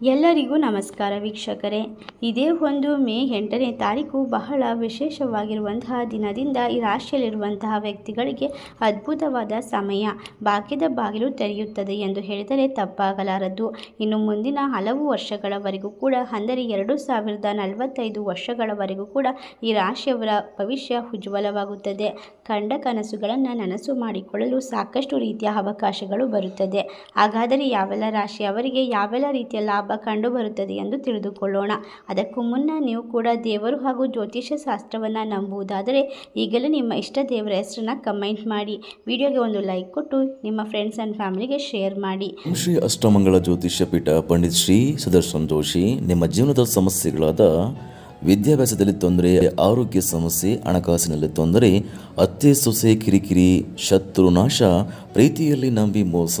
ಎಲ್ಲರಿಗೂ ನಮಸ್ಕಾರ ವೀಕ್ಷಕರೇ. ಇದೇ ಒಂದು ಮೇ ಎಂಟನೇ ತಾರೀಕು ಬಹಳ ವಿಶೇಷವಾಗಿರುವಂತಹ ದಿನದಿಂದ ಈ ರಾಶಿಯಲ್ಲಿರುವಂತಹ ವ್ಯಕ್ತಿಗಳಿಗೆ ಅದ್ಭುತವಾದ ಸಮಯ ಭಾಗ್ಯದ ಬಾಗಿಲು ತೆರೆಯುತ್ತದೆ ಎಂದು ಹೇಳಿದರೆ ತಪ್ಪಾಗಲಾರದು ಇನ್ನು ಮುಂದಿನ ಹಲವು ವರ್ಷಗಳವರೆಗೂ ಕೂಡ, ಅಂದರೆ ಎರಡು ಸಾವಿರದ ನಲವತ್ತೈದು ವರ್ಷಗಳವರೆಗೂ ಕೂಡ ಈ ರಾಶಿಯವರ ಭವಿಷ್ಯ ಉಜ್ವಲವಾಗುತ್ತದೆ. ಕಂಡ ಕನಸುಗಳನ್ನು ನನಸು ಮಾಡಿಕೊಳ್ಳಲು ಸಾಕಷ್ಟು ರೀತಿಯ ಅವಕಾಶಗಳು ಬರುತ್ತದೆ. ಹಾಗಾದರೆ ಯಾವೆಲ್ಲ ರಾಶಿಯವರಿಗೆ ಯಾವೆಲ್ಲ ರೀತಿಯ ಲಾಭ ಕಂಡುಬರುತ್ತದೆ ಎಂದು ತಿಳಿದುಕೊಳ್ಳೋಣ. ಅದಕ್ಕೂ ಮುನ್ನ ನೀವು ಕೂಡ ದೇವರು ಹಾಗೂ ಜ್ಯೋತಿಷ್ಯ ಶಾಸ್ತ್ರವನ್ನು ನಂಬುವುದಾದರೆ ಈಗಲೇ ನಿಮ್ಮ ಇಷ್ಟ ದೇವರ ಹೆಸರನ್ನ ಕಮೆಂಟ್ ಮಾಡಿ. ವಿಡಿಯೋಗೆ ಒಂದು ಲೈಕ್ ಕೊಟ್ಟು ನಿಮ್ಮ ಫ್ರೆಂಡ್ಸ್ ಆ್ಯಂಡ್ ಫ್ಯಾಮಿಲಿಗೆ ಶೇರ್ ಮಾಡಿ. ಶ್ರೀ ಅಷ್ಟಮಂಗಳ ಜ್ಯೋತಿಷ್ಯ ಪೀಠ ಪಂಡಿತ್ ಶ್ರೀ ಸುದರ್ಶನ್ ಜೋಶಿ ನಿಮ್ಮ ಜೀವನದ ಸಮಸ್ಯೆಗಳಾದ ವಿದ್ಯಾಭ್ಯಾಸದಲ್ಲಿ ತೊಂದರೆ, ಆರೋಗ್ಯ ಸಮಸ್ಯೆ, ಹಣಕಾಸಿನಲ್ಲಿ ತೊಂದರೆ, ಅತ್ತೆ ಸೊಸೆ ಕಿರಿಕಿರಿ, ಶತ್ರು ನಾಶ, ಪ್ರೀತಿಯಲ್ಲಿ ನಂಬಿ ಮೋಸ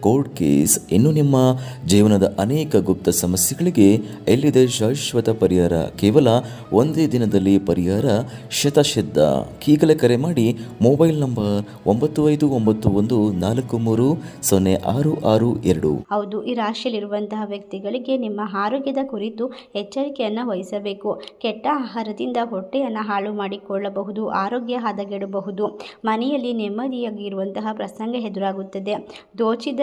ಕೋರ್ಟ್ ಕೇಸ್ ಇನ್ನು ನಿಮ್ಮ ಜೀವನದ ಅನೇಕ ಗುಪ್ತ ಸಮಸ್ಯೆಗಳಿಗೆ ಎಲ್ಲಿದೆ ಶಾಶ್ವತ ಪರಿಹಾರ? ಕೇವಲ ಒಂದೇ ದಿನದಲ್ಲಿ ಪರಿಹಾರ? ಶತಸಿದ್ಧ ಈಗಲೇ ಕರೆ ಮಾಡಿ ಮೊಬೈಲ್ ನಂಬರ್ ಒಂಬತ್ತು ಐದು ಒಂಬತ್ತು ಒಂದು ನಾಲ್ಕು ಮೂರು ಸೊನ್ನೆ ಆರು ಆರು ಎರಡು. ಹೌದು, ಈ ರಾಶಿಯಲ್ಲಿರುವಂತಹ ವ್ಯಕ್ತಿಗಳಿಗೆ ನಿಮ್ಮ ಆರೋಗ್ಯದ ಕುರಿತು ಎಚ್ಚರಿಕೆಯನ್ನು ವಹಿಸಬೇಕು. ಕೆಟ್ಟ ಆಹಾರದಿಂದ ಹೊಟ್ಟೆಯನ್ನು ಹಾಳು ಮಾಡಿಕೊಳ್ಳಬಹುದು, ಆರೋಗ್ಯ ಹದಗೆಡಬಹುದು. ಮನೆಯಲ್ಲಿ ನೆಮ್ಮದಿಯಾಗಿರುವಂತಹ ಪ್ರಸಂಗ ಎದುರಾಗುತ್ತದೆ.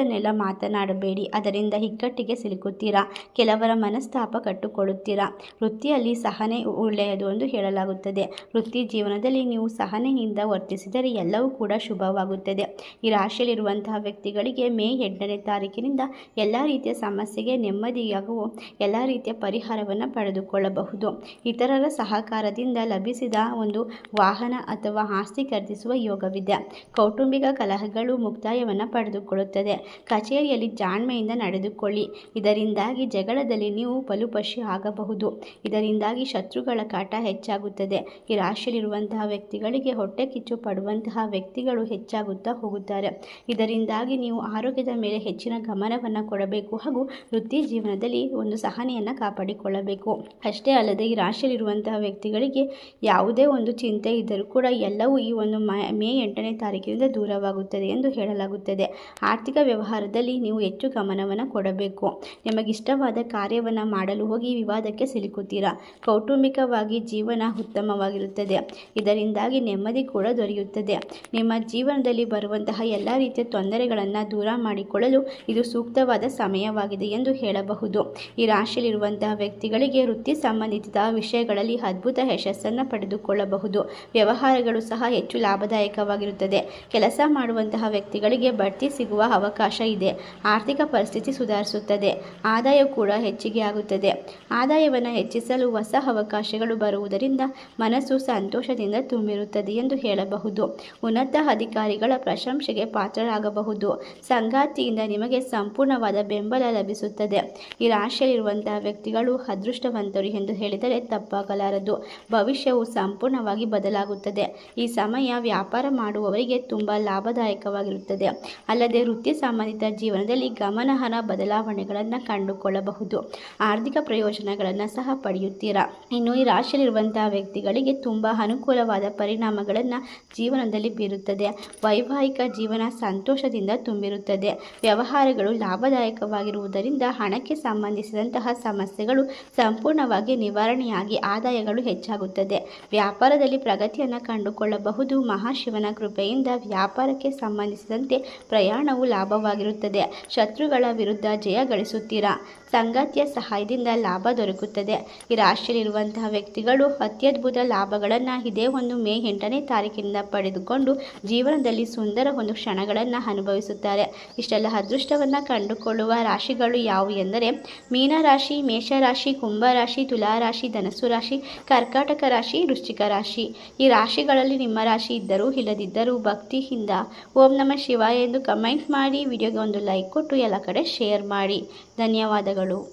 ದೋಚಿದ್ದನ್ನೆಲ್ಲ ಮಾತನಾಡಬೇಡಿ. ಅದರಿಂದ ಇಕ್ಕಟ್ಟಿಗೆ ಸಿಲುಕುತ್ತೀರಾ? ಕೆಲವರ ಮನಸ್ತಾಪ ಕಟ್ಟುಕೊಳ್ಳುತ್ತೀರಾ? ವೃತ್ತಿಯಲ್ಲಿ ಸಹನೆ ಒಳ್ಳೆಯದು ಎಂದು ಹೇಳಲಾಗುತ್ತದೆ. ವೃತ್ತಿ ಜೀವನದಲ್ಲಿ ನೀವು ಸಹನೆಯಿಂದ ವರ್ತಿಸಿದರೆ ಎಲ್ಲವೂ ಕೂಡ ಶುಭವಾಗುತ್ತದೆ. ಈ ರಾಶಿಯಲ್ಲಿರುವಂತಹ ವ್ಯಕ್ತಿಗಳಿಗೆ ಮೇ ಎಂಟನೇ ತಾರೀಕಿನಿಂದ ಎಲ್ಲ ರೀತಿಯ ಸಮಸ್ಯೆಗೆ ನೆಮ್ಮದಿಯಾಗುವ ಎಲ್ಲ ರೀತಿಯ ಪರಿಹಾರವನ್ನು ಪಡೆದುಕೊಳ್ಳಬಹುದು. ಇತರರ ಸಹಕಾರದಿಂದ ಲಭಿಸಿದ ಒಂದು ವಾಹನ ಅಥವಾ ಆಸ್ತಿ ಖರೀದಿಸುವ ಯೋಗವಿದೆ. ಕೌಟುಂಬಿಕ ಕಲಹಗಳು ಮುಕ್ತಾಯವನ್ನು ಪಡೆದುಕೊಳ್ಳುತ್ತದೆ. ಕಚೇರಿಯಲ್ಲಿ ಜಾಣ್ಮೆಯಿಂದ ನಡೆದುಕೊಳ್ಳಿ. ಇದರಿಂದಾಗಿ ಜಗಳದಲ್ಲಿ ನೀವು ಬಲುಪಶಿ ಆಗಬಹುದು. ಇದರಿಂದಾಗಿ ಶತ್ರುಗಳ ಕಾಟ ಹೆಚ್ಚಾಗುತ್ತದೆ. ಈ ರಾಶಿಯಲ್ಲಿರುವಂತಹ ವ್ಯಕ್ತಿಗಳಿಗೆ ಹೊಟ್ಟೆ ಕಿಚ್ಚು ಪಡುವಂತಹ ವ್ಯಕ್ತಿಗಳು ಹೆಚ್ಚಾಗುತ್ತಾ ಹೋಗುತ್ತಾರೆ. ಇದರಿಂದಾಗಿ ನೀವು ಆರೋಗ್ಯದ ಮೇಲೆ ಹೆಚ್ಚಿನ ಗಮನವನ್ನು ಕೊಡಬೇಕು ಹಾಗೂ ವೃತ್ತಿ ಜೀವನದಲ್ಲಿ ಒಂದು ಸಹನೆಯನ್ನು ಕಾಪಾಡಿಕೊಳ್ಳಬೇಕು. ಅಷ್ಟೇ ಅಲ್ಲದೆ ಈ ರಾಶಿಯಲ್ಲಿರುವಂತಹ ವ್ಯಕ್ತಿಗಳಿಗೆ ಯಾವುದೇ ಒಂದು ಚಿಂತೆ ಇದ್ದರೂ ಕೂಡ ಎಲ್ಲವೂ ಈ ಒಂದು ಮ- ಎಂಟನೇ ತಾರೀಕಿನಿಂದ ದೂರವಾಗುತ್ತದೆ ಎಂದು ಹೇಳಲಾಗುತ್ತದೆ. ಆರ್ಥಿಕ ವ್ಯವಹಾರದಲ್ಲಿ ನೀವು ಹೆಚ್ಚು ಗಮನವನ್ನು ಕೊಡಬೇಕು. ನಿಮಗಿಷ್ಟವಾದ ಕಾರ್ಯವನ್ನು ಮಾಡಲು ಹೋಗಿ ವಿವಾದಕ್ಕೆ ಸಿಲುಕುತ್ತೀರಾ? ಕೌಟುಂಬಿಕವಾಗಿ ಜೀವನ ಉತ್ತಮವಾಗಿರುತ್ತದೆ. ಇದರಿಂದಾಗಿ ನೆಮ್ಮದಿ ಕೂಡ ದೊರೆಯುತ್ತದೆ. ನಿಮ್ಮ ಜೀವನದಲ್ಲಿ ಬರುವಂತಹ ಎಲ್ಲ ರೀತಿಯ ತೊಂದರೆಗಳನ್ನು ದೂರ ಮಾಡಿಕೊಳ್ಳಲು ಇದು ಸೂಕ್ತವಾದ ಸಮಯವಾಗಿದೆ ಎಂದು ಹೇಳಬಹುದು. ಈ ರಾಶಿಯಲ್ಲಿರುವಂತಹ ವ್ಯಕ್ತಿಗಳಿಗೆ ವೃತ್ತಿ ಸಂಬಂಧಿತ ವಿಷಯಗಳಲ್ಲಿ ಅದ್ಭುತ ಯಶಸ್ಸನ್ನು ಪಡೆದುಕೊಳ್ಳಬಹುದು. ವ್ಯವಹಾರಗಳು ಸಹ ಹೆಚ್ಚು ಲಾಭದಾಯಕವಾಗಿರುತ್ತದೆ. ಕೆಲಸ ಮಾಡುವಂತಹ ವ್ಯಕ್ತಿಗಳಿಗೆ ಬಡ್ತಿ ಸಿಗುವ ಅವಕಾಶ ಇದೆ. ಆರ್ಥಿಕ ಪರಿಸ್ಥಿತಿ ಸುಧಾರಿಸುತ್ತದೆ. ಆದಾಯ ಕೂಡ ಹೆಚ್ಚಿಗೆ ಆಗುತ್ತದೆ. ಆದಾಯವನ್ನು ಹೆಚ್ಚಿಸಲು ಹೊಸ ಅವಕಾಶಗಳು ಬರುವುದರಿಂದ ಮನಸ್ಸು ಸಂತೋಷದಿಂದ ತುಂಬಿರುತ್ತದೆ ಎಂದು ಹೇಳಬಹುದು. ಉನ್ನತ ಅಧಿಕಾರಿಗಳ ಪ್ರಶಂಸೆಗೆ ಪಾತ್ರರಾಗಬಹುದು. ಸಂಗಾತಿಯಿಂದ ನಿಮಗೆ ಸಂಪೂರ್ಣವಾದ ಬೆಂಬಲ ಲಭಿಸುತ್ತದೆ. ಈ ರಾಶಿಯಲ್ಲಿರುವಂತಹ ವ್ಯಕ್ತಿಗಳು ಅದೃಷ್ಟವಂತರು ಎಂದು ಹೇಳಿದರೆ ತಪ್ಪಾಗಲಾರದು. ಭವಿಷ್ಯವು ಸಂಪೂರ್ಣವಾಗಿ ಬದಲಾಗುತ್ತದೆ. ಈ ಸಮಯ ವ್ಯಾಪಾರ ಮಾಡುವವರಿಗೆ ತುಂಬ ಲಾಭದಾಯಕವಾಗಿರುತ್ತದೆ. ಅಲ್ಲದೆ ವೃತ್ತಿ ಸಂಬಂಧಿತ ಜೀವನದಲ್ಲಿ ಗಮನಾರ್ಹ ಬದಲಾವಣೆಗಳನ್ನು ಕಂಡುಕೊಳ್ಳಬಹುದು. ಆರ್ಥಿಕ ಪ್ರಯೋಜನಗಳನ್ನು ಸಹ ಪಡೆಯುತ್ತೀರಾ? ಇನ್ನು ಈ ರಾಶಿಯಲ್ಲಿರುವಂತಹ ವ್ಯಕ್ತಿಗಳಿಗೆ ತುಂಬ ಅನುಕೂಲವಾದ ಪರಿಣಾಮಗಳನ್ನು ಜೀವನದಲ್ಲಿ ಬೀರುತ್ತದೆ. ವೈವಾಹಿಕ ಜೀವನ ಸಂತೋಷದಿಂದ ತುಂಬಿರುತ್ತದೆ. ವ್ಯವಹಾರಗಳು ಲಾಭದಾಯಕವಾಗಿರುವುದರಿಂದ ಹಣಕ್ಕೆ ಸಂಬಂಧಿಸಿದಂತಹ ಸಮಸ್ಯೆಗಳು ಸಂಪೂರ್ಣವಾಗಿ ನಿವಾರಣೆಯಾಗಿ ಆದಾಯಗಳು ಹೆಚ್ಚಾಗುತ್ತದೆ. ವ್ಯಾಪಾರದಲ್ಲಿ ಪ್ರಗತಿಯನ್ನು ಕಂಡುಕೊಳ್ಳಬಹುದು. ಮಹಾಶಿವನ ಕೃಪೆಯಿಂದ ವ್ಯಾಪಾರಕ್ಕೆ ಸಂಬಂಧಿಸಿದಂತೆ ಪ್ರಯಾಣವು ಲಾಭವಾಗಿರುತ್ತದೆ ಶತ್ರುಗಳ ವಿರುದ್ಧ ಜಯ ಗಳಿಸುತ್ತೀರಾ? ಸಂಗಾತಿಯ ಸಹಾಯದಿಂದ ಲಾಭ ದೊರಕುತ್ತದೆ. ಈ ರಾಶಿಯಲ್ಲಿರುವಂತಹ ವ್ಯಕ್ತಿಗಳು ಅತ್ಯದ್ಭುತ ಲಾಭಗಳನ್ನು ಇದೇ ಒಂದು ಮೇ ಎಂಟನೇ ತಾರೀಕಿನಿಂದ ಪಡೆದುಕೊಂಡು ಜೀವನದಲ್ಲಿ ಸುಂದರ ಒಂದು ಕ್ಷಣಗಳನ್ನು ಅನುಭವಿಸುತ್ತಾರೆ. ಇಷ್ಟೆಲ್ಲ ಅದೃಷ್ಟವನ್ನು ಕಂಡುಕೊಳ್ಳುವ ರಾಶಿಗಳು ಯಾವುವು ಎಂದರೆ ಮೀನರಾಶಿ ಮೇಷರಾಶಿ ಕುಂಭರಾಶಿ ತುಲಾರಾಶಿ ಧನಸ್ಸು ರಾಶಿ, ಕರ್ಕಾಟಕ ರಾಶಿ, ವೃಶ್ಚಿಕ ರಾಶಿ. ಈ ರಾಶಿಗಳಲ್ಲಿ ನಿಮ್ಮ ರಾಶಿ ಇದ್ದರೂ ಇಲ್ಲದಿದ್ದರೂ ಭಕ್ತಿಯಿಂದ ಓಂ ನಮ ಶಿವಾಯ ಎಂದು ಕಮೆಂಟ್ ಮಾಡಿ, ವಿಡಿಯೋಗೆ ಒಂದು ಲೈಕ್ ಕೊಟ್ಟು ಎಲ್ಲ ಕಡೆ ಶೇರ್ ಮಾಡಿ. ಧನ್ಯವಾದಗಳು